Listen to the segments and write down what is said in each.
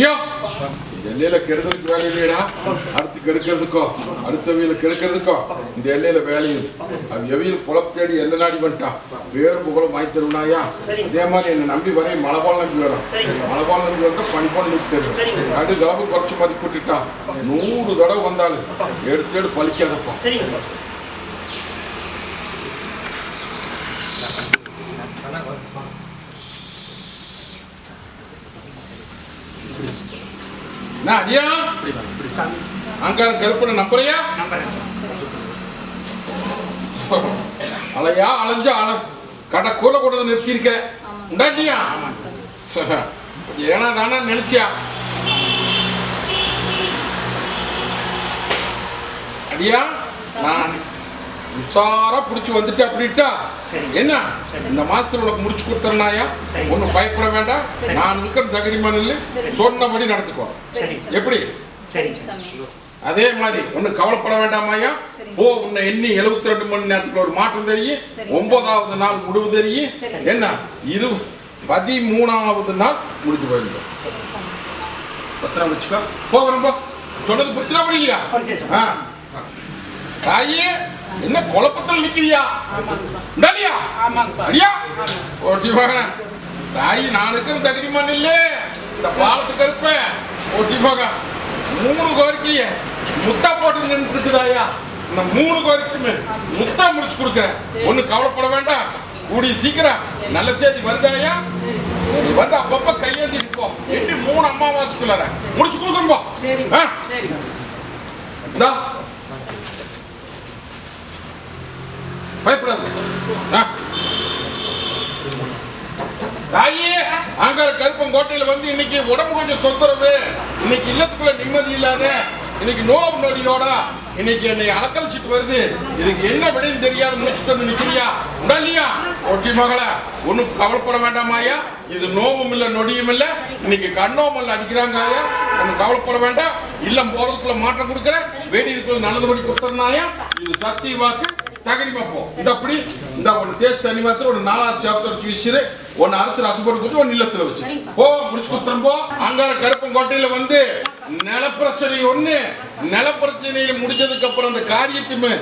தெரியும் இந்த எல்லையில கெடுக்கிறதுக்கு வேலை இல்லையடா. அடுத்து கெடுக்கிறதுக்கோ அடுத்தவையில கெடுக்கிறதுக்கோ இந்த எல்லையில வேலையும். அவன் எவையில் குழப்ப தேடி எல்லை நாடி பண்ணிட்டான் வேறு புகழும் வாங்கி தருவனாயா? அதே மாதிரி என்னை நம்பி வரையும் மழை நம்பி வரும் மழை நம்பி வந்தா பனி நம்பி நிறுத்தி தருவேன். கடு கலப்பு குறைச்சு மதிப்பு நூறு தடவை வந்தாலும் எடுத்து எடுத்து பலிக்காதப்பா என்ன அடியா அங்கார கருப்பனை நம்புறியா அலையா அலைஞ்சு அல கடை கூல கொண்டு வந்து நிறுத்தியிருக்க உண்டாட்டியா ஏனா தானே நினைச்சியா அடியா நான் உஷாரா புடிச்சு வந்துட்டு அப்படின்ட்டா என்ன? இந்த மாசத்துல உனக்கு முடிச்சு கொடுத்துறனாயா? ஒன்னும் பயப்பட வேண்டாம். நான் இருக்கிற தகரிமான இல்லை. சொன்னபடி நடந்துக்கோ. சரி. எப்படி? அதே மாதிரி ஒன்றும் கவலைப்பட வேண்டாமாயா. போ உன்னை எண்ணி 72 ரெண்டு மணி நேரத்துக்கு ஒரு மாற்றம் தெரியும். ஒன்பதாவது நாள் முடிவு தெரியும். என்ன? இரு பதிமூணாவது நாள் முடிஞ்சு போயிருந்தோம் பத்திரம் வச்சுக்கோ. போகிறோம் போ. சொன்னது புரியுதா புரியலையா. ஆ. தாயே என்ன குழப்பத்தில் நிக்கிறியா? ஆமாங்க அடியா? ஓட்டி போக தாய் நானுக்கு தகுதிமா நில்லு இந்த பாலத்துக்கு இருப்ப ஓட்டி போக. மூணு கோரிக்கைய. முத்தா போட்டு நின்று இருக்குதாயா இந்த மூணு கோரிக்கையுமே முத்தா முடிச்சு கொடுக்குறேன். ஒண்ணு கவலைப்பட வேண்டாம். கூடிய சீக்கிரம். நல்ல செய்தி வருதாயா? நீ வந்து அப்பப்ப கையேந்தி போ. எண்ணி மூணு அம்மாவாசைக்குள்ளார. முடிச்சு கொடுக்குறோம் போ சரி ஆ சரி இந்தா பயப்படாது. தாயே அங்க கருப்பங்கோட்டையில வந்து இன்னைக்கு உடம்பு கொஞ்சம் தொந்தரவு. இன்னைக்கு இல்லத்துக்குள்ள நிம்மதி இல்லாத இன்னைக்கு நோவு நொடியோட இன்னைக்கு என்னை அலக்கழிச்சிட்டு வருது. இதுக்கு என்ன விடைன்னு தெரியாது முடிச்சுட்டு வந்து நிக்கிறியா? உடலியா ஒட்டி மகள ஒண்ணும் கவலைப்பட வேண்டாமாயா இது நோவும் இல்ல நொடியும் இல்ல. இன்னைக்கு கண்ணோமல் அடிக்கிறாங்க ஐயா ஒன்றும் கவலைப்பட வேண்டாம். இல்லம் போறதுக்குள்ள மாற்றம் கொடுக்குறேன். வேடி இருக்கிறது நல்லதுபடி கொடுத்துருந்தாயா இது சத்திய வாக்கு. தகரி பார்ப்போம் இந்த அப்படி இந்த ஒன்று தேய்ச்சி தண்ணி மாத்திரம் ஒரு நாலாவது சேப்பத்தை வச்சு வீசிரு ஒன்னு அறுத்து ரசம் போட்டு கொடுத்து ஒரு நிலத்துல வச்சு. போ முடிச்சு கொடுத்துரும் போ. அங்கார கருப்பங்கோட்டையில வந்து நிலப்பிரச்சனை ஒண்ணு. நில பிரச்சனையில முடிஞ்சதுக்கு அப்புறம் அந்த காரியத்துமே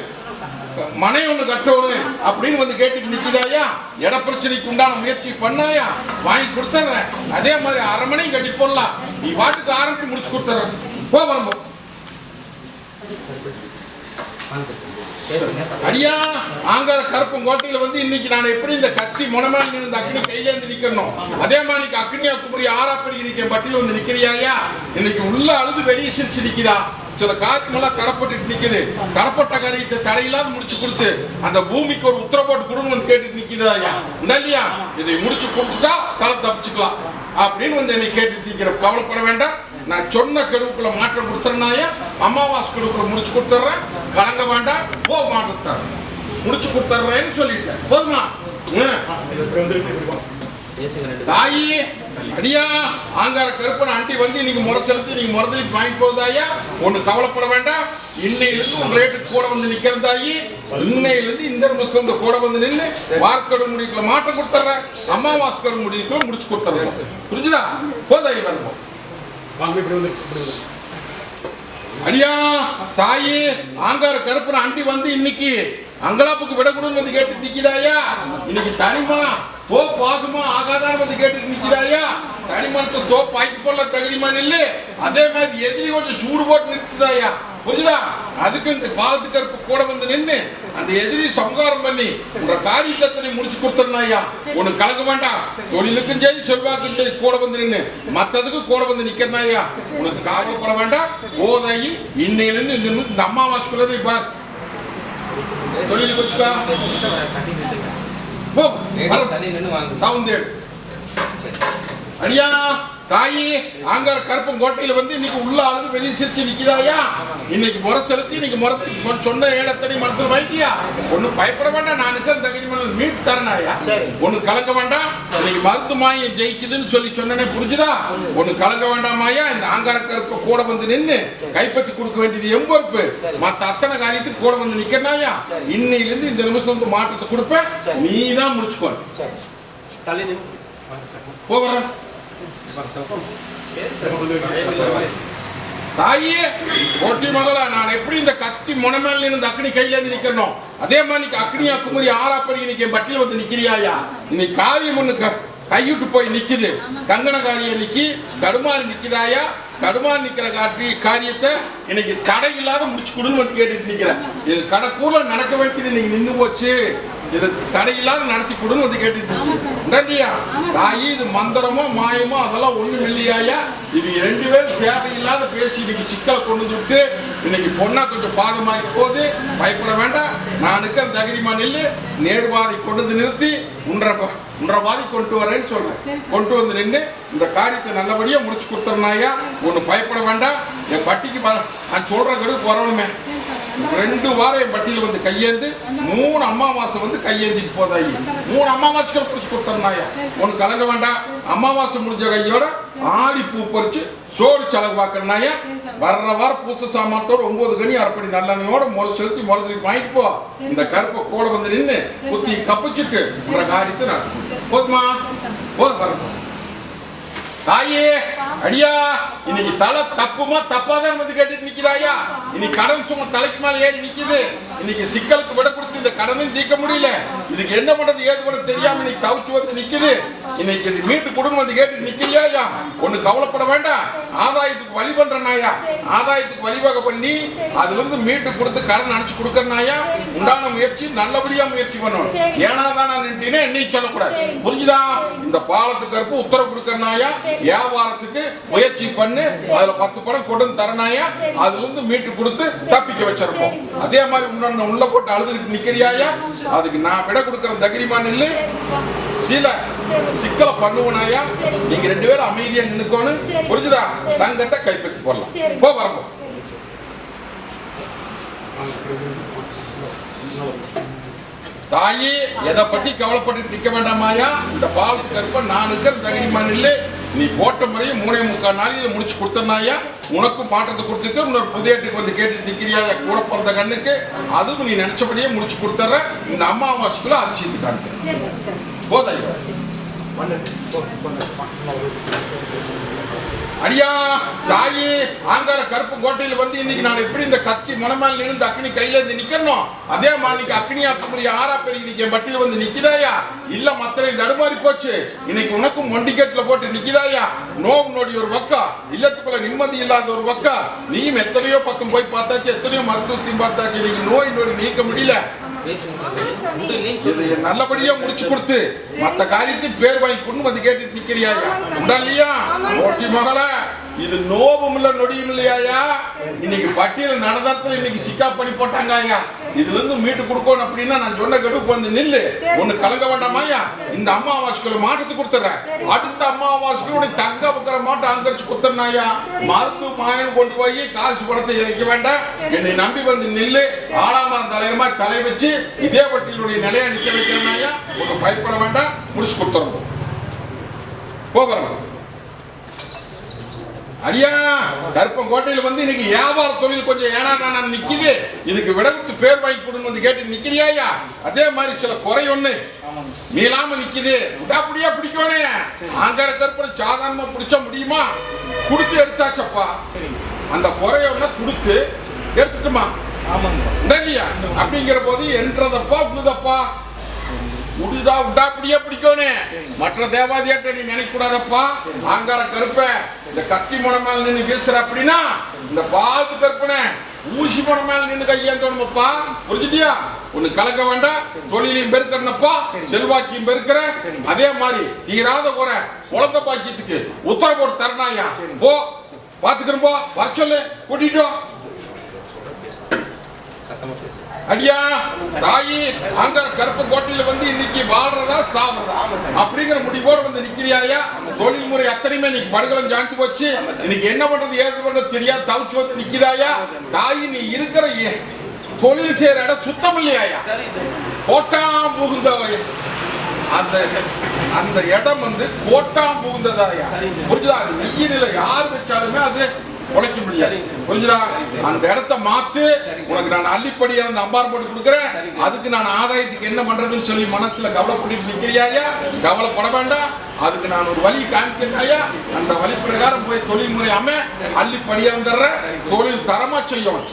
மனை ஒண்ணு கட்டணும் அப்படின்னு வந்து கேட்டுட்டு நிக்குதாயா? இட பிரச்சனைக்கு உண்டான முயற்சி பண்ணாயா? வாங்கி கொடுத்துறேன். அதே மாதிரி அரை மணியும் கட்டி போடலாம். நீ வாட்டுக்கு ஆரம்பிச்சு முடிச்சு கொடுத்துறேன். போ வரம்போ. அடியா ஆங்கார கருப்பங்கோட்டையில வந்து இன்னைக்கு நான் எப்படி இந்த கத்தி முனமேல் நின்று அக்னி கையிலேந்து நிக்கணும்? அதே மாதிரி இன்னைக்கு அக்னியா குமரி ஆறா பெருகி நிக்க பட்டியல் வந்து நிக்கிறியாயா இன்னைக்கு உள்ள அழுது வெளியே சிரிச்சு நிக்கிறா சில காத்துமெல்லாம் தடப்பட்டு நிக்குது. தடப்பட்ட காரியத்தை தடையில்லாம முடிச்சு கொடுத்து அந்த பூமிக்கு ஒரு உத்தரவு போட்டு கொடுங்கன்னு கேட்டுட்டு நிக்குதாயா இல்லையா? இதை முடிச்சு கொடுத்துட்டா தலை தப்பிச்சுக்கலாம். அப்படின்னு வந்து என்னை கேட்டுட்டு நிக்கிற. கவலைப்பட வேண்டாம். நான் சொன்ன கெடுவுக்குள்ள மாற்றம் கொடுத்துறனாயா அமாவாசை கெடுவுக்குள்ள முடிச்சு கொடுத்துட்றேன் கலங்க வேண்டாம் போ மாற்றம் தரேன் முடிச்சு கொடுத்துட்றேன்னு சொல்லிட்டேன். போதுமா? தாயி அடியா ஆங்கார கருப்பன் ஆண்டி வந்து இன்னைக்கு முறை செலுத்தி நீங்க முறதலி வாங்கி போகுதாயா ஒண்ணு கவலைப்பட வேண்டாம். இன்னையிலிருந்து உன் ரேட்டு கூட வந்து நிக்கிற தாயி. இன்னையிலிருந்து இந்த நிமிஷத்துல கூட வந்து நின்று வார்க்கடு முடிவுக்குள்ள மாற்றம் கொடுத்துட்றேன் அமாவாசை முடிவுக்குள்ள முடிச்சு கொடுத்துட்றேன் புரிஞ்சுதா? போதாயி வரணும் அடியா தாயே ஆங்கார கருப்பன் அண்டி வந்து இன்னைக்கு அங்கலாப்புக்கு விடக்கூடும் வந்து கேட்டு நிக்கிறாயா இன்னைக்கு தனிமா தோப்பு ஆகுமா ஆகாதான்னு வந்து கேட்டு நிக்கிறாயா தனிமனத்தை தோப்பு ஆக்கி போடல தகுதிமான் நில்லு? அதே மாதிரி எதிரி கொஞ்சம் சூடு போட்டு நிறுத்துதாயா புரியுதா அதுக்கு இந்த பாலத்து கருப்பு கூட வந்து நின்னு அந்த எதிரி சம்காரம் பண்ணி உன்ற காரியத்தை முடிச்சு கொடுத்துருந்தாயா உனக்கு கலக்க வேண்டாம். தொழிலுக்கும் சரி செல்வாக்கும் சரி கூட வந்து நின்னு. மத்ததுக்கு கூட வந்து நிக்கிறனாயா உனக்கு காரியப்பட வேண்டாம். ஓதாயி இன்னையிலிருந்து இந்த அம்மாவாசைக்குள்ளதை பார். தொழிலுக்கு வச்சுக்கா போ நின்று சவுந்தேடு அடியா தாயி ஆங்கார கருப்பம் கோட்டையில வந்து இன்னைக்கு உள்ள ஆளுது வெளியே சிரிச்சு நிக்குதாயா? இன்னைக்கு முறை செலுத்தி இன்னைக்கு முறை சொன்ன இடத்தடி மனசுல வாங்கிட்டியா ஒண்ணு பயப்பட வேண்டாம் நான் இருக்கிற தகுதி மனதில் மீட் தரனாயா? ஒண்ணு கலங்க வேண்டாம் இன்னைக்கு மருந்து மாயம் ஜெயிக்குதுன்னு சொல்லி சொன்னனே புரிஞ்சுதா? ஒண்ணு கலங்க வேண்டாமாயா இந்த ஆங்கார கருப்ப கூட வந்து நின்னு கைப்பற்றி கொடுக்க வேண்டியது என் பொறுப்பு. மத்த அத்தனை காரியத்துக்கு கூட வந்து நிக்கிறனாயா? இன்னையில இருந்து இந்த நிமிஷம் வந்து மாற்றத்தை கொடுப்பேன். நீ தான் முடிச்சுக்கோ. நின்று சார் போகிறேன். தாயே போட்டி மகளா நான் எப்படி இந்த கத்தி முனமேல இருந்து அக்னி கையில இருந்து நிக்கணும் அதே மாதிரி இன்னைக்கு அக்னியா குமரி ஆறாப்பரி இன்னைக்கு என் பட்டியல வந்து நிக்கிறியாயா? இன்னைக்கு காரியம் ஒண்ணு க- கைவிட்டு போய் நிக்குது. கங்கண காரியம் நிக்கி தடுமாறி நிக்குதாயா? தடுமாறி நிக்கிற காட்டி காரியத்தை இன்னைக்கு தடை இல்லாத முடிச்சு கொடுன்னு கேட்டுட்டு நிக்கிறேன். இது கடக்கூல நடக்க வேண்டியது இன்னைக்கு நின்னு போச்சு. இது தடை இல்லாத நடத்தி கொடுன்னு வந்து கேட்டுட்டு. நன்றியா தாயி இது மந்திரமோ மாயமோ அதெல்லாம் ஒண்ணும் இல்லையாயா இது ரெண்டு பேரும் தேவையில்லாத பேசி இன்னைக்கு சிக்கல் கொண்டு விட்டு இன்னைக்கு பொண்ணா கொஞ்சம் பாதமாகி போகுது. பயப்பட வேண்டாம். நான் இருக்கிற தகிரிமா நெல்லு நேர்வாதி கொண்டு வந்து நிறுத்தி உன்ற உன்ற வாதி கொண்டு வரேன்னு சொல்றேன். கொண்டு வந்து நின்று இந்த காரியத்தை நல்லபடியா முடிச்சு கொடுத்தோம்னாயா ஒண்ணு பயப்பட வேண்டாம். என் பட்டிக்கு நான் சொல்ற கடுக்கு வரணுமே. ரெண்டு வாரம் என் வந்து கையேந்து மூணு அமாவாசை வந்து கையேந்திட்டு போதாயி. மூணு அமாவாசைகள் பிடிச்சி கொடுத்துருந்தாயா உனக்கு கலங்க வேண்டாம். அமாவாசை முடிஞ்ச கையோட ஆடி பூ பறிச்சு சோறு செலவு பார்க்கறனாயா வர்ற வாரம் பூச சாமானத்தோட ஒன்பது கனி அரைப்படி நல்லெண்ணையோட முதல் செலுத்தி முதல் வாங்கிட்டு போ. இந்த கருப்பை கூட வந்து நின்று குத்தி கப்பிச்சுட்டு உங்களை காரியத்தை நான் போதுமா? போதும் வரப்போ தாயே அடியா இன்னைக்கு தலை தப்புமா தப்பாதான் வந்து கேட்டுட்டு நிக்கிறாயா நீ கடன் சும்மா தலைக்கு மேல ஏறி நிக்குது. இன்னைக்கு சிக்கலுக்கு விட கொடுத்து இந்த கடனும் தீர்க்க முடியல. இதுக்கு என்ன பண்றது ஏது பண்ண தெரியாம இன்னைக்கு தவிச்சு வந்து நிக்குது. இன்னைக்கு இது மீட்டு கொடுன்னு வந்து கேட்டு நிக்கிறியா ஒண்ணு கவலைப்பட வேண்டாம். ஆதாயத்துக்கு வழி பண்றனாயா ஆதாயத்துக்கு வழிவகை பண்ணி அதுல இருந்து மீட்டு கொடுத்து கடன் அடைச்சு கொடுக்கறனாயா உண்டான முயற்சி நல்லபடியா முயற்சி பண்ணணும். ஏன்னா தான் நான் நின்றுனே என்னை சொல்லக்கூடாது. புரிஞ்சுதா? இந்த பாலத்துக்கு கருப்பு உத்தரவு கொடுக்கறனாயா வியாபாரத்துக்கு முயற்சி பண்ணு. அதுல பத்து படம் கொண்டு தரனாயா அதுல இருந்து மீட்டு கொடுத்து தப்பிக்க வச்சிருப்போம் அதே மாதிரி இன்னொன்னு உள்ள போட்டு அழுதுகிட்டு நிக்கிறியாயா? அதுக்கு நான் விட கொடுக்கற தகிரிமான் இல்லை சில சிக்கலை பண்ணுவனாயா? நீங்க ரெண்டு பேரும் அமைதியா நின்னுக்கோணும் புரிஞ்சுதா? தங்கத்தை கைப்பற்றி போடலாம். போ வரப்போ தாயி எதை பத்தி கவலைப்பட்டு நிக்க வேண்டாமாயா? இந்த பால் கருப்ப நான் இருக்கிற தகிரிமான் நில்லு. நீ போட்ட முறையும் மூணே முக்கால் நாளையில முடிச்சு கொடுத்தனாயா உனக்கும் மாற்றத்தை கொடுத்துட்டு இன்னொரு புதியட்டுக்கு வந்து கேட்டு நிக்கிறியா? கூட பிறந்த கண்ணுக்கு அதுவும் நீ நினைச்சபடியே முடிச்சு கொடுத்துற இந்த அம்மாவாசைக்குள்ள அதிசயத்து காமிக்கிறேன். போதாயா அடியா தாயி ஆங்கார கருப்பு கோட்டையில் வந்து இன்னைக்கு நான் எப்படி இந்த கத்தி மனமால் நின்று அக்னி கையில இருந்து நிக்கணும் அதே மாதிரி அக்னியா அக்னி ஆறா பெரிய இன்னைக்கு என் பட்டியல் வந்து நிக்குதாயா? இல்ல மத்தனை தடுமாறி போச்சு. இன்னைக்கு உனக்கும் மொண்டிகேட்ல போட்டு நிக்குதாயா? நோவு நோடி ஒரு பக்கம் இல்லத்துக்குள்ள நிம்மதி இல்லாத ஒரு பக்கம் நீயும் எத்தனையோ பக்கம் போய் பார்த்தாச்சு எத்தனையோ மருத்துவத்தையும் பார்த்தாச்சு. இன்னைக்கு நோய் நோடி நீக்க முடியல. இது நல்லபடியா முடிச்சு கொடுத்து மத்த காரியத்தையும் பேர் வாங்கி கொண்டு வந்து கேட்டுட்டு நிக்கிறியா? உண்டா இல்லையா ஓட்டி மகள. இது நோவும் இல்ல நொடியும் இல்லையாயா இன்னைக்கு பட்டியல் நடந்தத்துல இன்னைக்கு சிக்கா பண்ணி போட்டாங்க ஐயா. இதுல இருந்து மீட்டு கொடுக்கணும் அப்படின்னா நான் சொன்ன கடுப்பு வந்து நில்லு. ஒண்ணு கலங்க வேண்டாமாயா இந்த அம்மாவாசைக்குள்ள மாற்றத்தை கொடுத்துறேன். அடுத்த அம்மாவாசைக்குள்ள உனக்கு தங்க வைக்கிற மாட்டை அங்கரிச்சு கொடுத்துறனாயா மருந்து மாயன் கொண்டு போய் காசு பணத்தை இறைக்க வேண்டாம். என்னை நம்பி வந்து நில்லு. ஆளாமரம் தலைவரமா தலை வச்சு இதே பட்டியலுடைய நிலையா நிக்க வைக்கிறனாயா ஒண்ணு பயப்பட வேண்டாம். முடிச்சு கொடுத்துறோம். போகிறோம் அடியா கருப்பம் கோட்டையில வந்து இன்னைக்கு வியாபார தொழில் கொஞ்சம் ஏனாதானா நிக்குது. இதுக்கு விடகுத்து பேர் வாங்கி கொடுன்னு வந்து கேட்டு நிக்கிறியாயா அதே மாதிரி சில குறை ஒண்ணு. மீளாம நிக்குது. விடாப்படியா பிடிக்கணும் ஆங்கார கருப்பனை சாதாரணமா பிடிச்ச முடியுமா? குடுத்து எடுத்தாச்சப்பா. அந்த குறைய ஒண்ணு கொடுத்து எடுத்துட்டுமா? இல்லையா அப்படிங்கிற போது என்றதப்பா புதுதப்பா உடுதா அப்படியே பிடிக்கணும் மற்ற தேவாதியாட்ட நீ நினைக்க கூடாதப்பா ஆங்கார கருப்ப இந்த கத்தி முனை மேல பேசுற அப்படின்னா இந்த பாத்து கற்பனை ஊசி போன மேல நின்னு கையேந்தணுமப்பா புரிஞ்சுட்டியா? ஒண்ணு கலக்க வேண்டாம். தொழிலையும் பெருக்கிறனப்பா. செல்வாக்கியும் பெருக்கிற அதே மாதிரி தீராத குறை குழந்தை பாக்கியத்துக்கு உத்தரவு போட்டு தரணாயா போ பாத்துக்கிறோம் போ. வர சொல்லு. கூட்டிட்டோம் அடியா தாயி அங்க கருப்பு கோட்டையில வந்து இன்னைக்கு வாழ்றதா சாவறதா? அப்படிங்கிற முடிவோடு வந்து நிக்கிறியாயா? தொழில் முறை அத்தனையுமே இன்னைக்கு படுகளம் ஜாந்து போச்சு. இன்னைக்கு என்ன பண்றது ஏது பண்றது தெரியாது தவிச்சு வந்து நிக்கிறாயா தாயி நீ இருக்கிற தொழில் செய்யற இடம் சுத்தம் இல்லையாயா? கோட்டாம் புகுந்த அந்த அந்த இடம் வந்து கோட்டாம் புகுந்ததாயா? புரிஞ்சுதா? அது நெய்யில யார் வச்சாலுமே அது உழைக்க முடியாது புரிஞ்சுதா? அந்த இடத்த மாத்து உனக்கு நான் அள்ளிப்படியா அந்த அம்பார் போட்டு கொடுக்குறேன். அதுக்கு நான் ஆதாயத்துக்கு என்ன பண்றதுன்னு சொல்லி மனசுல கவலைப்பட்டு நிக்கிறியாயா கவலைப்பட வேண்டாம். அதுக்கு நான் ஒரு வழி காமிக்கிறேன் அந்த வழி பிரகாரம் போய் தொழில் முறை அமை அள்ளிப்படியா வந்துடுறேன் தொழில் தரமா செய்யணும்.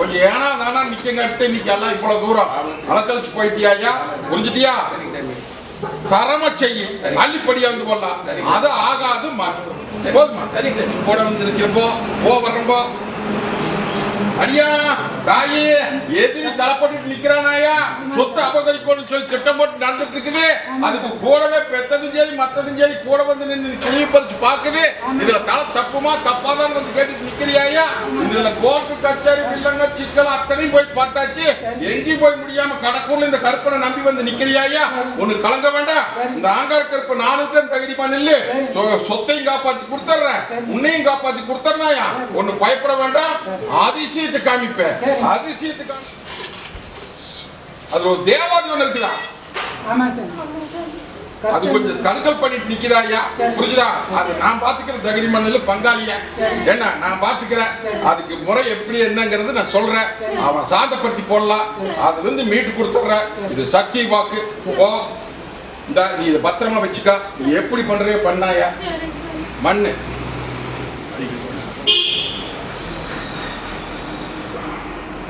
கொஞ்சம் ஏனா தானா நிக்கங்கட்டு இன்னைக்கு எல்லாம் இவ்வளவு தூரம். அலக்கழிச்சு போயிட்டியாயா புரிஞ்சுட்டியா? தரமா செய்ய அள்ளிப்படியா வந்து போடலாம் அது ஆகாது மாற்று. போதுமா. கூட வந்து இருக்கிறப்போ போ வர்றப்போ. அடியா தாயே எதிரி தலைப்பட்டு நிக்கிறானாயா சொத்து அபகரிக்கணும்னு சொல்லி திட்டம் போட்டு நடந்துட்டு இருக்குது. அதுக்கு கூடவே பெத்ததும் சரி மத்ததும் சரி கூட வந்து நின்று கிளிய பறிச்சு பாக்குது. இதுல தலை தப்புமா தப்பாதான் வந்து கேட்டுட்டு நிக்கிறியாயா இதுல கோர்ட்டு கச்சேரி பில்லங்க சிக்கல் அத்தனையும் போய் பார்த்தாச்சு. எங்கேயும் போய் முடியாம கடக்கூர்ல இந்த கருப்பனை நம்பி வந்து நிக்கிறியாயா ஒண்ணு கலங்க வேண்டாம். இந்த ஆங்கார கருப்பு நானுக்கு தகுதி பண்ணில்லு சொத்தையும் காப்பாத்தி கொடுத்துட்றேன் உன்னையும் காப்பாத்தி கொடுத்துறாயா ஒண்ணு பயப்பட வேண்டாம். அதிசயத்தை காமிப்பேன் அதிசயத்தை காமி அது ஒரு தேவாதி ஒண்ணு இருக்குதா ஆமா சார். அது கொஞ்சம் தடுக்கல் பண்ணிட்டு நிக்கிறாயா புரிஞ்சுதா? அது நான் பாத்துக்கிற தகுதி மண்ணில் பங்காளியா என்ன நான் பாத்துக்கிறேன். அதுக்கு முறை எப்படி என்னங்கிறது நான் சொல்றேன். அவன் சாந்தப்படுத்தி போடலாம். அதுல இருந்து மீட்டு கொடுத்துட்ற இது சத்திய வாக்கு. போ. இந்த நீ இதை பத்திரமா வச்சுக்க. நீ எப்படி பண்றியோ பண்ணாயா மண்ணு.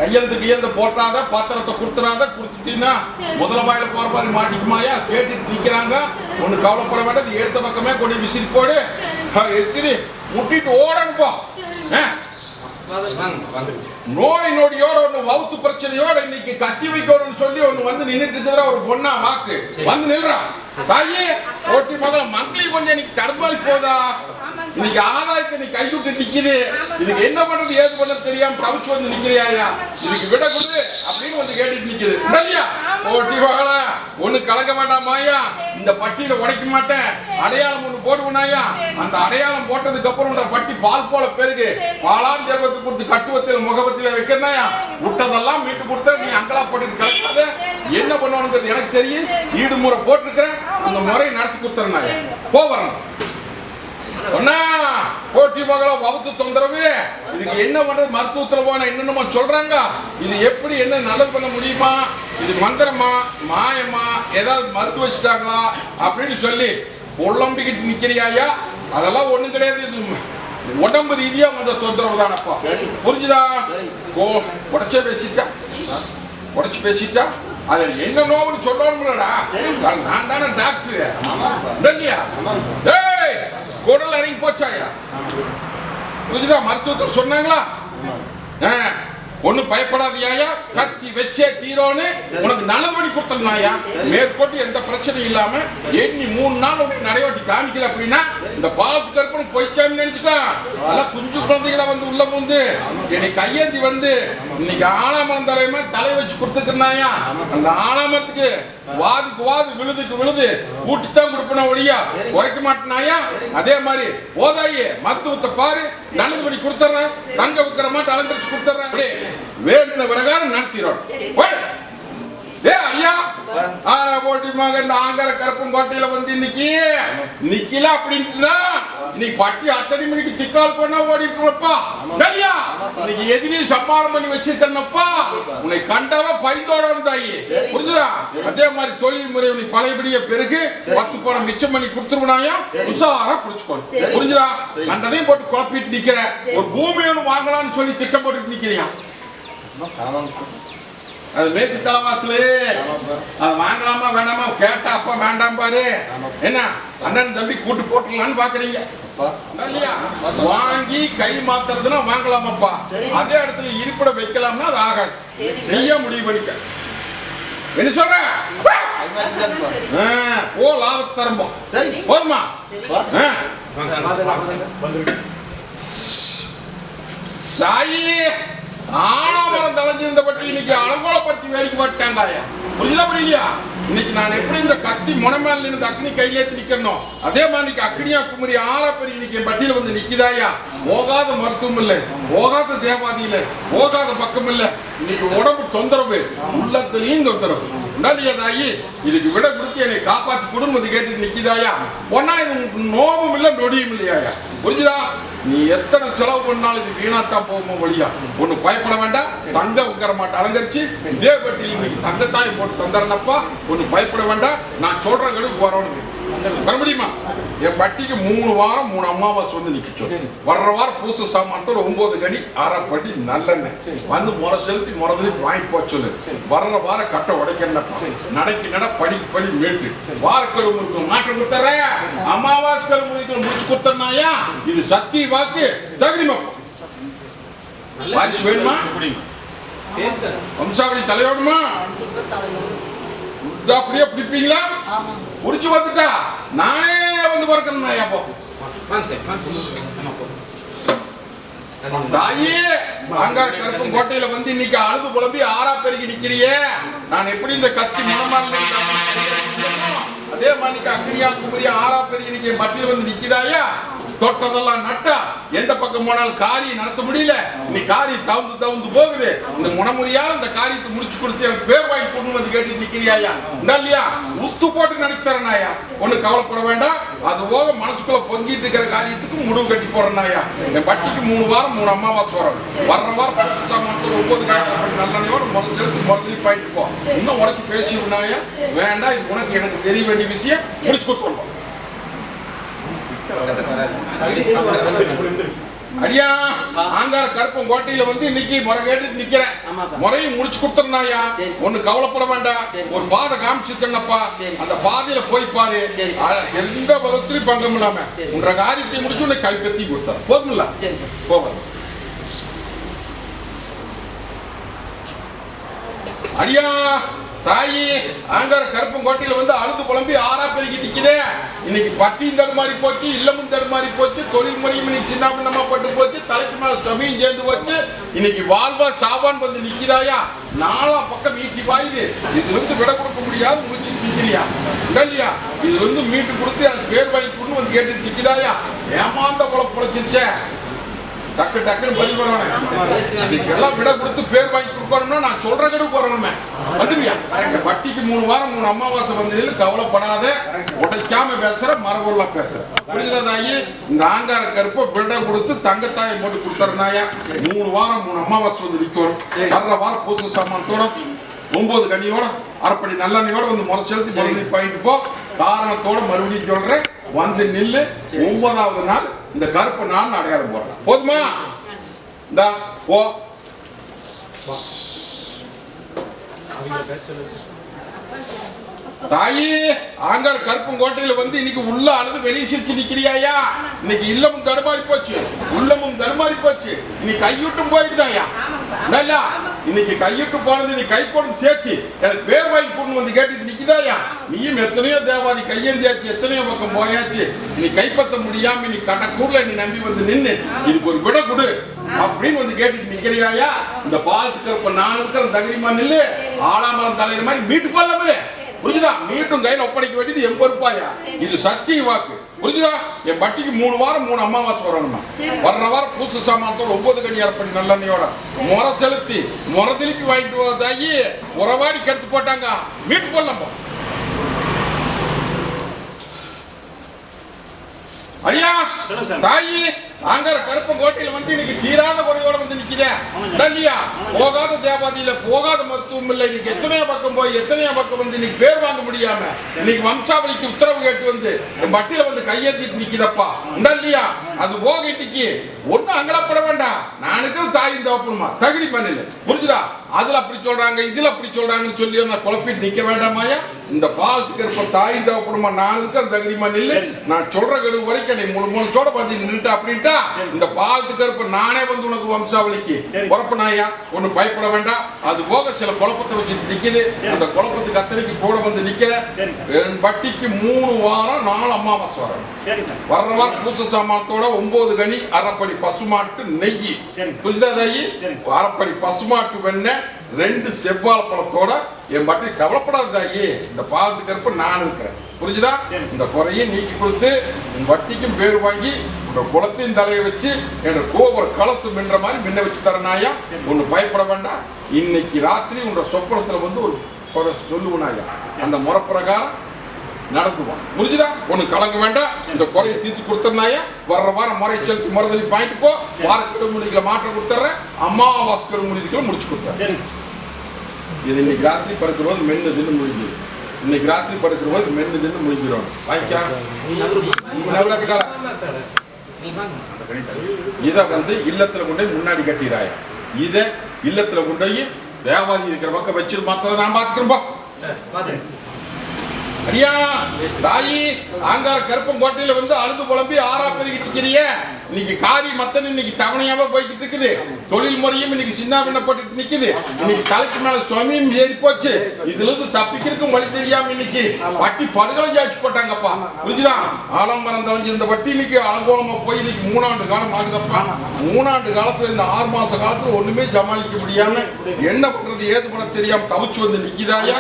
கையெழுத்து கையெழுத்து போட்டாத பாத்திரத்தை கொடுத்துறாத கொடுத்துட்டீங்கன்னா முதல வாயில போற மாதிரி மாட்டிக்குமாயா கேட்டுட்டு நிக்கிறாங்க. ஒண்ணு கவலைப்பட வேண்டாம் எடுத்த பக்கமே கொண்டு விசிறி போடு. எத்திரி முட்டிட்டு ஓடணும் ஆ, நோய் நொடியோட ஒண்ணு வவுத்து பிரச்சனையோட இன்னைக்கு கத்தி வைக்கணும்னு சொல்லி ஒண்ணு வந்து நின்றுட்டு இருக்கிற ஒரு பொண்ணா வாக்கு. வந்து நில்றான் தாயே ஓட்டி மகள மங்களி கொஞ்சம் இன்னைக்கு தடுமாறி போதா இன்னைக்கு ஆதாயத்தை நீ கைவிட்டு நிக்குது. இதுக்கு என்ன பண்றது ஏது பண்றது தெரியாம தவிச்சு வந்து நிக்கிறியாயா இதுக்கு விட கொடு அப்படின்னு வந்து கேட்டுட்டு நிக்குது. இல்லையா ஓட்டி மகள ஒண்ணு கலக்க வேண்டாம்மாயா இந்த பட்டியில உடைக்க மாட்டேன். அடையாளம் ஒண்ணு போடுவனாயா அந்த அடையாளம் போட்டதுக்கு அப்புறம் உன்ற பட்டி பால் போல பெருகு. பாலாம் ஜெபத்துக்கு கொடுத்து கட்டுவத்தில் முகவத்தில் வைக்கிறனாயா விட்டதெல்லாம் மீட்டு கொடுத்த நீ அங்கலா போட்டுட்டு கலக்காத என்ன பண்ணுவானுங்கிறது எனக்கு தெரியும். ஈடு முறை போட்டிருக்கிறேன். அந்த முறையை நடத்தி கொடுத்துறேன் வரணும். ஒண்ணா கோட்டி மகள வகுத்து தொந்தரவு. இதுக்கு என்ன பண்றது? மருத்துவத்துல போன என்னென்னமோ சொல்றாங்க. இது எப்படி என்ன நல்லது பண்ண முடியுமா? இது மந்திரமா? மாயமா? ஏதாவது மருத்துவ வச்சுட்டாங்களா? அப்படின்னு சொல்லி புலம்பிக்கிட்டு நிக்கிறியாயா அதெல்லாம் ஒண்ணும் கிடையாது. இது உடம்பு ரீதியா வந்த தொந்தரவு தானப்பா. புரிஞ்சுதா? கோ உடச்சே பேசிட்டா? உடச்சு பேசிட்டா? அது என்ன நோவுன்னு சொல்லணும்லடா நான் தானே டாக்டர் இல்லையா? டேய் குடல் இறங்கி போச்சாயா? புரிஞ்சுதா? மருத்துவத்தில் சொன்னாங்களா? ஒண்ணு பயப்படாதியாயா? கத்தி வச்சே தீரோன்னு உனக்கு நல்லபடி பண்ணி மேற்கொண்டு எந்த பிரச்சனையும் இல்லாம எண்ணி மூணு நாள் உனக்கு நடையோட்டி காமிக்கல அப்படின்னா இந்த பாவத்து கற்பனை போயிச்சான்னு நினைச்சுக்கா. அதெல்லாம் குஞ்சு குழந்தைகள வந்து உள்ள பூந்து என்னை கையேந்தி வந்து இன்னைக்கு ஆலாமரம் தலைமை தலை வச்சு கொடுத்துக்கிறாயா அந்த ஆலாமரத்துக்கு வாதுக்கு வாது விழுதுக்கு விழுது. கூட்டித்தான் கொடுப்பன ஒழியா? குறைக்க மாட்டேனாயா? அதே மாதிரி போதாயே மருத்துவத்தை பாரு. நல்லது பண்ணி கொடுத்துட்றேன். தங்க விக்கிற மாட்டு அலங்கரிச்சு கொடுத்துட்றேன். வேண்டின பிரகாரம் நடத்திடுறோம். போடு. ஏய் ஐயா ஆனா போட்டி மக இந்த ஆங்கர கருப்பும் கோட்டையில வந்து இன்னைக்கு நிக்கல அப்படின்ட்டு தான் இன்னைக்கு பட்டி அத்தனை மணிக்கு திக்கால் பண்ணா ஓடி இருக்கணும்ப்பா சரியா இன்னைக்கு எதிரியும் சம்மாரம் பண்ணி வச்சிருக்கனப்பா உன்னை கண்டவ பயந்தோட இருந்தாயி. புரிஞ்சுதா? அதே மாதிரி தொழில் முறை உனக்கு பழையபடியே பெருகு பத்து பணம் மிச்சம் பண்ணி கொடுத்துருவனாயா? உஷாரா புடிச்சுக்கோ புரிஞ்சுதா? கண்டதையும் போட்டு குழப்பிட்டு நிக்கிற. ஒரு பூமி ஒன்று வாங்கலாம்னு சொல்லி திட்டம் போட்டுட்டு நிக்கிறியா? அது மேற்கு தலைவாசலு. அது வாங்கலாமா வேண்டாமா கேட்டா அப்பா வேண்டாம் பாரு. என்ன? அண்ணன் தம்பி கூட்டு போட்டுடலாம்னு பாக்குறீங்க. இல்லையா? வாங்கி கை மாத்துறதுன்னா வாங்கலாமாப்பா. அதே இடத்துல இருப்பிட வைக்கலாம்னா அது ஆகாது. நீயே முடிவு பண்ணிக்க என்ன சொல்ற? ஓ லாபத்தரம்போ சரி. போதுமா. தாயி ஆலமரம் தலைஞ்சிருந்த பற்றி இன்னைக்கு அலங்கோலப்படுத்தி வேடிக்கை புரியுதா புரியலையா? இன்னைக்கு நான் எப்படி இந்த கத்தி முனமேல நின்று அக்னி கையேற்றி நிக்கணும்? அதே மாதிரி இன்னைக்கு அக்னியா குமரி ஆறாப்பெரிய இன்னைக்கு என் பட்டியல வந்து நிக்குதாயா போகாத மருத்துவம் இல்ல. போகாத தேவாதி இல்ல. போகாத பக்கம் இல்ல. இன்னைக்கு உடம்பு தொந்தரவு. உள்ளத்திலையும் தொந்தரவு. உண்டாதியா தாயி. இதுக்கு விட கொடுத்து என்னை காப்பாத்தி குடும்பத்தை கேட்டு நிக்குதாயா ஒன்னா இது நோவும் இல்ல நொடியும் இல்லையாயா புரிஞ்சுதா? நீ எத்தனை செலவு பண்ணாலும் இது வீணாத்தான் போகுமோ வழியா? ஒன்று பயப்பட வேண்டாம். தங்க உட்கார மாட்டை அலங்கரிச்சு இதே பெட்டியில் இன்னைக்கு தங்கத்தாய் போட்டு தந்துறனப்பா ஒன்று பயப்பட வேண்டாம். நான் சொல்ற கடுக்கு வரணும் வர முடியுமா? என் பட்டிக்கு மூணு வாரம் மூணு அமாவாசை வந்து நிக்க சொல்லு வர்ற வாரம் பூச சாமானத்தோட ஒன்பது கடி அரை பட்டி நல்லெண்ணெய் வந்து முறை செலுத்தி முறை செலுத்தி வாங்கி போக சொல்லு. வர்ற வாரம் கட்டை உடைக்கிறப்பா நடைக்கு நட படிக்கு படி மேட்டு. வாரக்கெடு முழுக்க மாற்றம் கொடுத்துறேன் அமாவாசை கெடு முழுக்க முடிச்சு கொடுத்தனாயா இது சக்தி வாக்கு. தகுதிமா வாரிசு வேணுமா? வம்சாவளி தலையோடுமா அப்படியே பிடிப்பீங்களா? முடிச்சு வந்துட்டா நானே வந்து பிறக்கணும் அப்போ தாயே அங்கார கருப்பும் கோட்டையில வந்து இன்னைக்கு அழுது புலம்பி ஆறா பெருகி நிக்கிறியே. நான் எப்படி இந்த கத்தி மனமால அதே மாதிரி அக்னியா குமரியா ஆறா பெருகி நிக்க மட்டியில் வந்து நிக்குதாயா? தொட்டதெல்லாம் நட்டா எந்த பக்கம் போனாலும் காரியம் நடத்த முடியல. நீ காரியம் தவுந்து தவுந்து போகுது. இந்த முனமுறையா இந்த காரியத்தை முடிச்சு கொடுத்து எனக்கு பேர் வாங்கி கொண்டு வந்து கேட்டு நிக்கிறியா உண்டா இல்லையா? உத்து போட்டு நினைத்தரனாயா ஒண்ணு கவலைப்பட வேண்டாம். அது போக மனசுக்குள்ள பொங்கிட்டு இருக்கிற காரியத்துக்கு முடிவு கட்டி போறனாயா என் பட்டிக்கு மூணு வாரம் மூணு அமாவாசை வரும். வர்ற வாரம் பரிசுத்தா மரத்தில் ஒன்பது காய்ச்சல் நல்லெண்ணையோட முதல் சேர்த்து முதலி போயிட்டு போ. இன்னும் உடச்சு பேசி விடாயா வேண்டாம் இது உனக்கு எனக்கு தெரிய வேண்டிய விஷயம். முடிச்சு கொடுத்துருவோம் ஐயா ஆங்கார கருப்பம் கோட்டையில வந்து இன்னைக்கு முறை கேட்டுட்டு நிக்கிறேன். முறையும் முடிச்சு கொடுத்துருந்தாயா. ஒண்ணு கவலைப்பட வேண்டாம். ஒரு பாதை காமிச்சிருக்கேன்னப்பா சரி. அந்த பாதையில போய் பாரு. எந்த பதத்திலையும் பங்கம் இல்லாம. உன்ற காரியத்தை முடிச்சு உன்னை கைப்பற்றி கொடுத்தார் போதுமில்ல? போவேன் அடியா தாயி ஆங்கார கருப்பம் கோட்டையில வந்து அழுது புலம்பி ஆறா பெருகி இன்னைக்கு பட்டியும் தடுமாறி போச்சு இல்லமும் தடுமாறி போச்சு தொழில் முறையும் இன்னைக்கு சின்ன பின்னமா பட்டு போச்சு தலைக்கு மேல சமையும் சேர்ந்து போச்சு. இன்னைக்கு வாழ்வா சாவான் வந்து நிக்கிறாயா நாலா பக்கம் ஈட்டி பாயுது. இதுல இருந்து விட கொடுக்க முடியாது முடிச்சு நிக்கிறியா? இல்லையா? இதுல இருந்து மீட்டு கொடுத்து எனக்கு பேர் வாங்கி கொடுன்னு வந்து கேட்டு நிக்கிறாயா ஏமாந்த போல புழைச்சிருச்சே. டக்கு டக்குன்னு பதில் வரணும். இதுக்கெல்லாம் விட கொடுத்து பேர் வாங்கி கொடுக்கணும்னா நான் சொல்ற கடுக்கு வரணுமே. இந்த வட்டிக்கு மூணு வாரம் மூணு அமாவாசை வந்து கவலைப்படாத உடைக்காம பேசுற மரபொருளா பேசுற. புரியுதா தாயி? இந்த ஆங்கார கருப்பை விட கொடுத்து தங்கத்தாயை போட்டு கொடுத்துறனாயா மூணு வாரம் மூணு அமாவாசை வந்து நிக்கணும். வர்ற வாரம் பூச சாமானத்தோட ஒன்பது கனியோட அரைப்படி நல்லெண்ணையோட வந்து முறை செலுத்தி முறை பாயிட்டு போ. காரணத்தோட மறுபடியும் சொல்றேன். வந்து நில்லு. ஒன்பதாவது நாள் இந்த கருப்பு நாள் அடையாளம் போடுறேன். போதுமா? இந்தா போ. தாயி ஆங்கார கருப்பங்கோட்டையில வந்து இன்னைக்கு உள்ள அழுது வெளியே சிரிச்சு நிக்கிறியாயா இன்னைக்கு இல்லமும் தடுமாறி போச்சு. உள்ளமும் தடுமாறி போச்சு. இன்னைக்கு கையூட்டும் போயிட்டுதாயா நல்லா. இன்னைக்கு கையிட்டு போனது நீ கை கொண்டு சேர்த்து எனக்கு பேர் வாங்கி கொண்டு வந்து கேட்டுட்டு இருந்தாயா நீயும் எத்தனையோ தேவாதி கையெழுந்தியாச்சு எத்தனையோ பக்கம் போயாச்சு. நீ கைப்பற்ற முடியாம நீ கடக்கூர்ல நீ நம்பி வந்து நின்று இதுக்கு ஒரு விட கொடு அப்படின்னு வந்து கேட்டுட்டு நிக்கிறியாயா? இந்த பாலத்துக்கு இப்ப நான் இருக்கிற தகுதிமா நில்லு. ஆலாமரம் தலைவர் மாதிரி மீட்டு போடலாமே புரிஞ்சுதா? மீட்டும் கையில ஒப்படைக்க வேண்டியது எம்பருப்பாயா இது சக்தி வாக்கு. புரிஞ்சுதா? என் பட்டிக்கு மூணு வாரம் மூணு அமாவாசை வரணுமா? வர்ற வாரம் பூச சாமானத்தோட ஒன்பது கணி அரைப்படி நல்லெண்ணையோட. முறை செலுத்தி முறை திருப்பி வாங்கிட்டு போதாயி உறவாடி கெடுத்து போட்டாங்க. மீட்டு போடலாம். ஐயா தாயி அங்க கருப்பு கோட்டையில வந்து இன்னைக்கு தீராத குறையோட வந்து நிக்கிறேன் இல்லையா போகாத தேவாதியில போகாத மருத்துவம் இல்லை. இன்னைக்கு எத்தனையோ பக்கம் போய் எத்தனையோ பக்கம் வந்து இன்னைக்கு பேர் வாங்க முடியாம இன்னைக்கு வம்சாவளிக்கு உத்தரவு கேட்டு வந்து என் பட்டியல வந்து கையெழுத்திட்டு நிக்கிறப்பா இல்லையா அது போக இன்னைக்கு ஒண்ணும் அங்கலப்பட வேண்டாம். நானுக்கு இருக்கிற தாயின் தோப்பணுமா தகுதி பண்ணல. புரிஞ்சுதா? அதுல அப்படி சொல்றாங்க இதுல அப்படி சொல்றாங்கன்னு சொல்லி நான் குழப்பிட்டு நிக்க வேண்டாமாயா இந்த பாலத்துக்கு இருப்ப தாய் தேவைப்படுமா நான் இருக்க தகுதிமா நில்லு. நான் சொல்ற கெடு வரைக்கும் நீ முழு மூணு வந்து நின்றுட்டா அப்படின்ட்டா இந்த பாலத்துக்கு இருப்ப நானே வந்து உனக்கு வம்சாவளிக்கு குழப்ப நாயா ஒண்ணு பயப்பட வேண்டாம். அது போக சில குழப்பத்தை வச்சுட்டு நிக்குது. அந்த குழப்பத்துக்கு அத்தனைக்கு கூட வந்து நிக்கிற வட்டிக்கு மூணு வாரம் நாலு அமாவாசை சார் வர்ற வாரம் பூச சாமானத்தோட ஒன்பது கனி அரைப்படி பசுமாட்டு நெய். புரியுதா தாயி. அரைப்படி பசுமாட்டு வெண்ணெய் ரெண்டு செவ்வாழ் பழத்தோட என் பட்டி கவலைப்படாத ஐயே. இந்த பாலத்துக்கு இருப்ப நான் இருக்கிறேன். புரிஞ்சுதா? இந்த குறையும் நீக்கி கொடுத்து உன் வட்டிக்கும் பேர் வாங்கி உன்னோட குளத்தையும் தலையை வச்சு என்ற கோபுர கலசு மின்ற மாதிரி முன்ன வச்சு தரனாயா ஒன்று பயப்பட வேண்டாம். இன்னைக்கு ராத்திரி உன்னோட சொப்பனத்தில் வந்து ஒரு குறை சொல்லுவனாயா அந்த முறை பிரகாரம் நடந்துவான். முடிஞ்சுதா ஒண்ணு கலங்க வேண்டாம். இந்த குறையை தீர்த்து கொடுத்துருந்தாயா வர்ற வாரம் முறை செலுத்தி மறுதலி பாயிட்டு போ வார கெடுமுடிகளை மாற்றம் கொடுத்துட்றேன் அமாவாசை கெடுமுடிகளை முடிச்சு கொடுத்தேன் இது இன்னைக்கு ராத்திரி படுக்கிற போது மென்னு தின்னு முடிஞ்சு இன்னைக்கு ராத்திரி படுக்கிற போது மென்னு தின்னு முடிஞ்சிடும். வாங்கிக்கா. இதை வந்து இல்லத்துல கொண்டு போய் முன்னாடி கட்டிடுறாயா இதை இல்லத்துல கொண்டு போய் தேவாதி இருக்கிற பக்கம் வச்சிரு. மத்ததை நான் பார்த்துக்கிறேன் போ. பாத்துறேன் அடியா தாயி ஆங்கார கருப்பம் கோட்டையில வந்து அழுது புலம்பி ஆறா பெருகிட்டு இருக்கிறீங்க. இன்னைக்கு காரி மத்தன் இன்னைக்கு தவணையாவ போய்கிட்டு இருக்குது. தொழில் முறையும் இன்னைக்கு சின்ன பின்னப்பட்டு நிக்குது. இன்னைக்கு தலைக்கு மேல சுவாமியும் ஏறி போச்சு. இதுல இருந்து தப்பிக்கிறதுக்கும் வழி தெரியாம இன்னைக்கு வட்டி படுகொலை ஜாச்சு போட்டாங்கப்பா. புரிஞ்சுதா? ஆலம்பரம் தவஞ்சிருந்த வட்டி இன்னைக்கு அலங்கோலமா போய் இன்னைக்கு மூணாண்டு காலம் ஆகுதப்பா. மூணாண்டு காலத்துல இந்த ஆறு மாச காலத்துல ஒண்ணுமே சமாளிக்க முடியாம என்ன பண்றது ஏது பண்ண தெரியாம தவிச்சு வந்து நிக்கிறாயா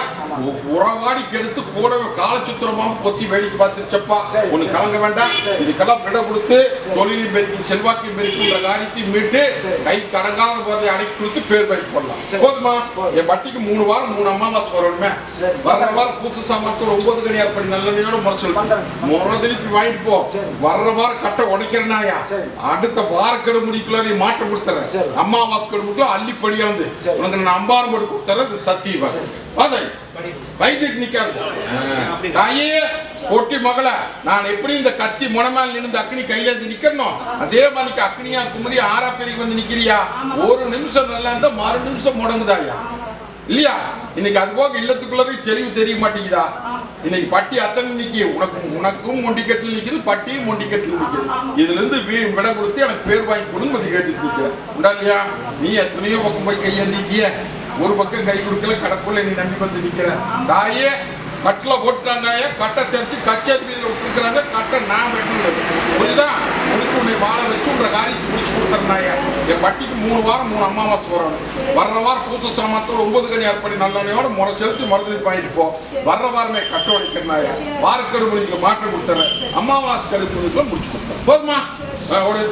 உறவாடி கெடுத்து கூடவே காலச்சுத்திரமாவும் கொத்தி வேடிக்கை பார்த்துச்சப்பா ஒண்ணு கலங்க வேண்டாம். இதுக்கெல்லாம் விட கொடுத்து தொழிலையும் பெருக்கி செல்வாக்கையும் பெருக்கின்ற காரியத்தையும் மீட்டு கை கடங்காத போதை அடக்கி கொடுத்து பேர் வைக்க போடலாம். போதுமா? என் வட்டிக்கு மூணு வாரம் மூணு அமாவாசை வரணுமே வர்ற வாரம் பூசு சாமான்க்கு ஒன்பது கனி ஏற்படி நல்லெண்ணையோட முறைச்சல் முறதிலிக்கு வாங்கிட்டு போ. வர்ற வாரம் கட்டை உடைக்கிறனாயா? அடுத்த வார கெடு முடிக்குள்ள நீ மாற்றம் கொடுத்துறேன். அமாவாசை கெடு முடிக்கும் அள்ளி படியாந்து உனக்கு நான் அம்பாரம் போட்டு கொடுத்துறேன் இது சத்தியம்? அதை வைத்தியக்கு நிக்காது தாயே பொட்டி மகள நான் எப்படி இந்த கத்தி முனமேல் நின்று அக்னி கையேந்தி நிக்கணும் அதே மாதிரி அக்னியா குமரி ஆறா பெருகி வந்து நிக்கிறியா? ஒரு நிமிஷம் நல்லா இருந்தா மறு நிமிஷம் முடங்குதாயா? இல்லையா? இன்னைக்கு அது போக இல்லத்துக்குள்ளவே தெளிவு தெரிய மாட்டேங்குதா? இன்னைக்கு பட்டி அத்தனை நிக்கி உனக்கு உனக்கும் மொண்டிக்கட்டில் நிக்குது பட்டியும் மொண்டிக்கட்டில் நிக்குது. இதுல இருந்து வீ- விட கொடுத்து எனக்கு பேர் வாங்கி கொஞ்சம் கேட்டு நிக்க உண்டா இல்லையா? நீ எத்தனையோ பக்கம் போய் கையேந்திக்கிய ஒரு பக்கம் கை கொடுக்கல கடற்குள்ள நீ நம்பி வந்து நிக்கிற. தாயே கட்டில் போட்டுட்டாங்க கட்டை தெரிச்சு கச்சேரி மீதில் விட்டுருக்குறாங்க கட்டை நான் வெட்டுறது புரியுதா? முடிச்சு உன்னை வாழ வச்சு உன்ற காரியத்தை முடிச்சு கொடுத்துறனாய என் பட்டிக்கு மூணு வாரம் மூணு அமாவாசை வரணும் வர்ற வாரம் பூச சாமானத்தோட ஒன்பது கனி ஏற்படி நல்லெண்ணையோட முறை செலுத்தி மறுதலி பாயிட்டு போ. வர்ற வாரமே கட்ட உடைக்கிறனாய வாரக்கடு முடிக்கல மாற்றம் கொடுத்துறேன். அமாவாசை கடுப்பு முடிச்சு கொடுத்துறேன். போதுமா? ஒரு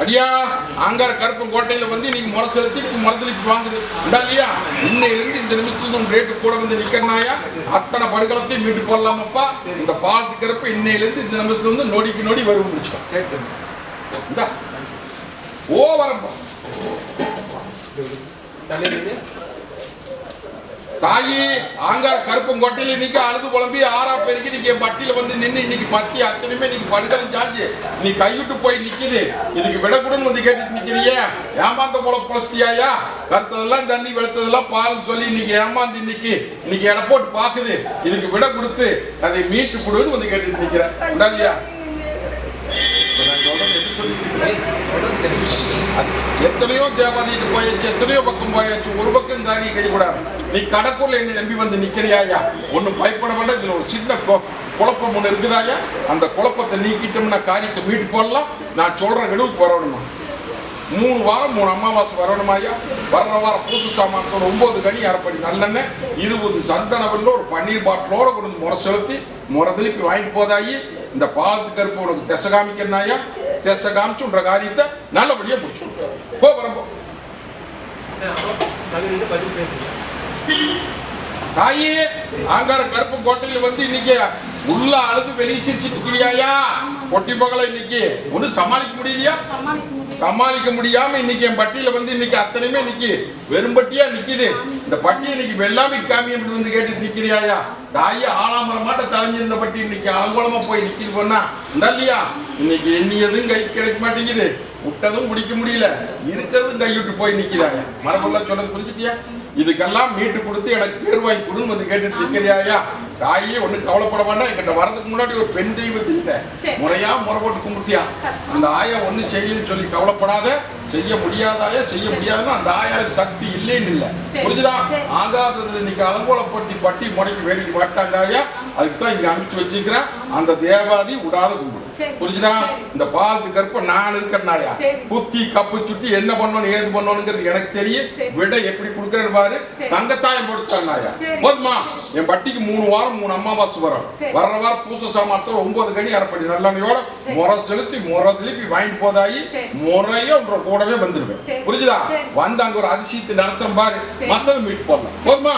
அடியா ஆங்கார கருப்பன் கோட்டையில வந்து நீங்க முறை செலுத்தி மரத்தளிக்கு வாங்குது. உண்டா இல்லையா இன்னையிலிருந்து இந்த நிமிஷத்துல உன் ரேட்டு கூட வந்து நிக்கிறனாயா? அத்தனை படுகளத்தையும் மீட்டு போடலாமப்பா. இந்த பாலத்து கருப்பு இன்னையிலிருந்து இந்த நிமிஷத்துல இருந்து நொடிக்கு நொடி வரும் முடிச்சோம் சரி சரி. இந்தா. ஓ வரப்பா தாயி ஆங்கார கருப்பும் கோட்டையில இன்னைக்கு அழுது குழம்பி ஆறா பெருக்கி நீங்க பட்டியில வந்து நின்று இன்னைக்கு பத்தி அத்தனையுமே இன்னைக்கு படுகலம் சாஞ்சு. நீ கைவிட்டு போய் நிக்குது. இதுக்கு விடக்கூடன்னு வந்து கேட்டுட்டு நிக்கிறியே. ஏமாந்த போல புலஸ்தியாயா? கருத்ததெல்லாம் தண்ணி வெளுத்ததெல்லாம் பால் சொல்லி இன்னைக்கு ஏமாந்து இன்னைக்கு இன்னைக்கு எடை போட்டு பாக்குது. இதுக்கு விட கொடுத்து அதை மீட்டு கொடுன்னு வந்து கேட்டுட்டு நிக்கிறேன். எத்தனையோ தேவாலயத்துக்கு போயாச்சு எத்தனையோ பக்கம் போயாச்சு ஒரு பக்கம் தாரி கை கூடாது நீ கடற்கூர்ல என்னை நம்பி வந்து நிக்கிறியாயா? ஒன்னும் பயப்பட வேண்டாம் இதுல ஒரு சின்ன குழப்பம் ஒண்ணு இருக்குதாயா? அந்த குழப்பத்தை நீக்கிட்டோம்னா காரியத்தை மீட்டு போடலாம். நான் சொல்ற கெடுவுக்கு வரணுமா? மூணு வாரம் மூணு அமாவாசை வரணுமாயா வர்ற வாரம் பூசு சாமான்களோட ஒன்பது கனி அரைப்படி நல்லெண்ணெய் இருபது சந்தனவல்ல ஒரு பன்னீர் பாட்டிலோட கொண்டு வந்து முறை செலுத்தி முறை திருப்பி வாங்கிட்டு போதாயி இந்த பாலத்து கருப்பு உனக்கு திசை காமிக்கிறனாயா? திசை காமிச்சுன்ற காரியத்தை நல்லபடியா முடிச்சு. போ வரம்போ. தாயி ஆங்கார கருப்பு கோட்டையில வந்து இன்னைக்கு உள்ள அழுது வெளியே சிரிச்சிட்டு இருக்கிறியாயா? பொட்டி பகல இன்னைக்கு ஒன்னும் சமாளிக்க முடியலையா? சமாளிக்க முடியாம இன்னைக்கு என் பட்டியல வந்து இன்னைக்கு அத்தனையுமே இன்னைக்கு வெறும்பட்டியா நிக்குது. இந்த பட்டி இன்னைக்கு வெள்ளாமை காமி அப்படி வந்து கேட்டு நிக்கிறியாயா? தாயே ஆலாமரமாட்ட தலைஞ்சிருந்த பட்டி இன்னைக்கு அலங்கோலமா போய் நிக்கிது பொண்ணா? இல்லையா? இன்னைக்கு எண்ணியதும் கை கிடைக்க மாட்டேங்குது. விட்டதும் பிடிக்க முடியல. இருக்கிறதும் கைவிட்டு போய் நிக்கிறாங்க மரபெல்லாம் சொன்னது புரிஞ்சுட்டியா? இதுக்கெல்லாம் மீட்டு கொடுத்து எனக்கு பேர் வாங்கி கொடுன்னு வந்து கேட்டுட்டு இருக்கிறியா தாயே ஒன்றும் கவலைப்பட வேண்டாம். என்கிட்ட வரதுக்கு முன்னாடி ஒரு பெண் தெய்வத்திட்ட. முறையா முறை போட்டு கும்பிட்டியா? அந்த ஆயா ஒன்றும் செய்யலன்னு சொல்லி கவலைப்படாத. செய்ய முடியாதாயா? செய்ய முடியாதுன்னா அந்த ஆயாவுக்கு சக்தி இல்லைன்னு இல்லை. புரிஞ்சுதா? சரி. ஆகாததுல இன்னைக்கு அலங்கோலப்படுத்தி பட்டி முறைக்கு வேடிக்கை மாட்டாங்க ஐயா அதுக்கு தான் இங்க அனுப்பிச்சு வச்சிருக்கிறேன். அந்த தேவாதி விடாத கும்பிடு. புரிஞ்சுதா. இந்த பாலத்து கற்ப நான் இருக்கனாயா சரி. குத்தி கப்பு சுட்டி என்ன பண்ணணும் ஏது பண்ணணுங்கிறது எனக்கு தெரியும். விட எப்படி கொடுக்குறேன்னு பாரு. தங்கத்தாயம் போட்டுட்டானாயா சரி. போதுமா என் பட்டிக்கு மூணு வாரம் மூணு அம்மாவாசை வரும். வர்ற வாரம் பூச சாமானத்தோட ஒன்பது கனி அரைப்படி நல்லெண்ணையோட சரி. முறை செலுத்தி முறை திருப்பி வாங்கிட்டு போதாயி உன்ற கூடவே வந்துருவேன். புரிஞ்சுதா. வந்து அங்க ஒரு அதிசயத்தை நடத்தும் பாரு. மத்தது மீட் போடலாம் போதுமா